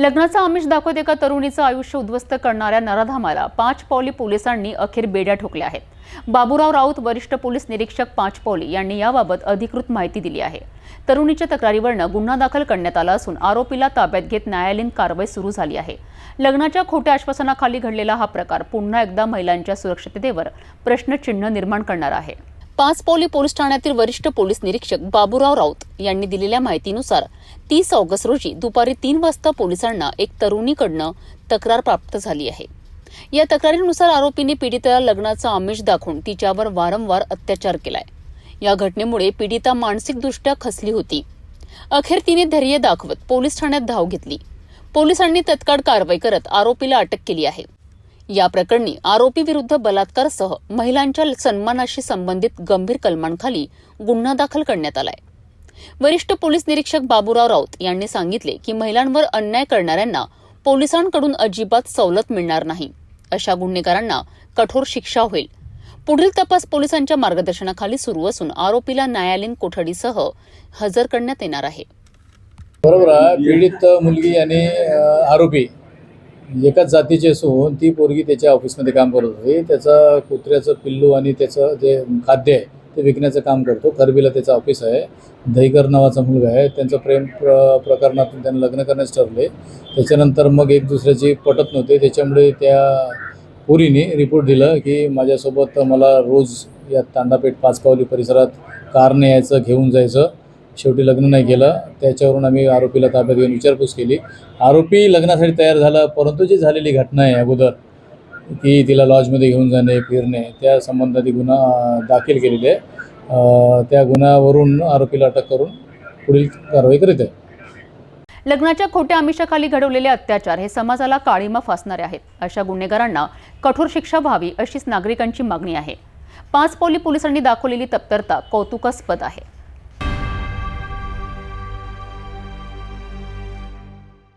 लग्नाचा आमिष दाखवत एका तरुणीचं आयुष्य उद्ध्वस्त करणाऱ्या नराधामाला पाच पावली पोलिसांनी अखेर बेड्या ठोकल्या आहेत. बाबूराव राऊत वरिष्ठ पोलीस निरीक्षक पाचपावली यांनी याबाबत अधिकृत माहिती दिली आहे. तरुणीच्या तक्रारीवरनं गुन्हा दाखल करण्यात आला असून आरोपीला ताब्यात घेत न्यायालयीन कारवाई सुरू झाली आहे. लग्नाच्या खोट्या आश्वासनाखाली घडलेला हा प्रकार पुन्हा एकदा महिलांच्या सुरक्षिततेवर प्रश्नचिन्ह निर्माण करणार आहे. पाच पौली पोलीस ठाण्यातील वरिष्ठ पोलीस निरीक्षक बाबूराव राऊत यांनी दिलेल्या माहितीनुसार तीस ऑगस्ट रोजी दुपारी तीन वाजता पोलिसांना एक तरुणीकडनं तक्रार प्राप्त झाली आहे. या तक्रारीनुसार आरोपीने पीडितेला लग्नाचा आमिष दाखवून तिच्यावर वारंवार अत्याचार केलाय. या घटनेमुळे पीडिता मानसिकदृष्ट्या खसली होती. अखेर तिने धैर्य दाखवत पोलीस ठाण्यात धाव घेतली. पोलिसांनी तत्काळ कारवाई करत आरोपीला अटक केली आहे. या प्रकरणी आरोपी विरुद्ध महिलांच्या सन्मानाशी संबंधित गंभीर कलमांखाली गुन्हा दाखल करण्यात आलाय. वरिष्ठ पोलीस निरीक्षक बाबूराव राऊत यांनी सांगितले की महिलांवर अन्याय करणाऱ्यांना पोलिसांकडून अजिबात सवलत मिळणार नाही. अशा गुन्हेगारांना कठोर शिक्षा होईल. पुढील तपास पोलिसांच्या मार्गदर्शनाखाली सुरू असून आरोपीला न्यायालयीन कोठडीसह हजर करण्यात येणार आहे. बरोबर आहे. पीडित मुलगी आणि आरोपी. एकाच जातीची असून ती पोरगी त्याच्या ऑफिसमध्ये काम करत होती. त्याचा कुत्र्याचं पिल्लू आणि त्याचं जे खाद्य आहे ते विकण्याचं काम करतो. करबीला त्याचं ऑफिस आहे. दहीकर नावाचा मुलगा आहे. त्यांचं प्रेम प्र प्रकरणातून त्यांना लग्न करण्यास ठरले. त्याच्यानंतर मग एक दुसऱ्याची पटत नव्हते. त्याच्यामुळे त्या पुरीने रिपोर्ट दिलं की माझ्यासोबत मला रोज या तांडापेठ पाचपावली परिसरात कारने यायचं घेऊन जायचं. शेवटी लग्न नाही केलं. त्याच्यावरून आम्ही आरोपीला ताब्यात घेऊन विचारपूस केली. आरोपी लग्नासाठी तयार झाला परंतु जी झालेली घटना आहे अगोदर की तिला लॉजमध्ये घेऊन जाणे फिरणे त्या संबंधात गुन्हा दाखल केलेले आहे. त्या गुन्ह्यावरून आरोपीला अटक करून पुढील कारवाई करीत आहे. लग्नाच्या खोट्या आमिषाखाली घडवलेले अत्याचार हे समाजाला काळीमा फासणारे आहेत. अशा गुन्हेगारांना कठोर शिक्षा व्हावी अशीच नागरिकांची मागणी आहे. पाचपौली पोलिसांनी दाखवलेली तत्परता कौतुकास्पद आहे.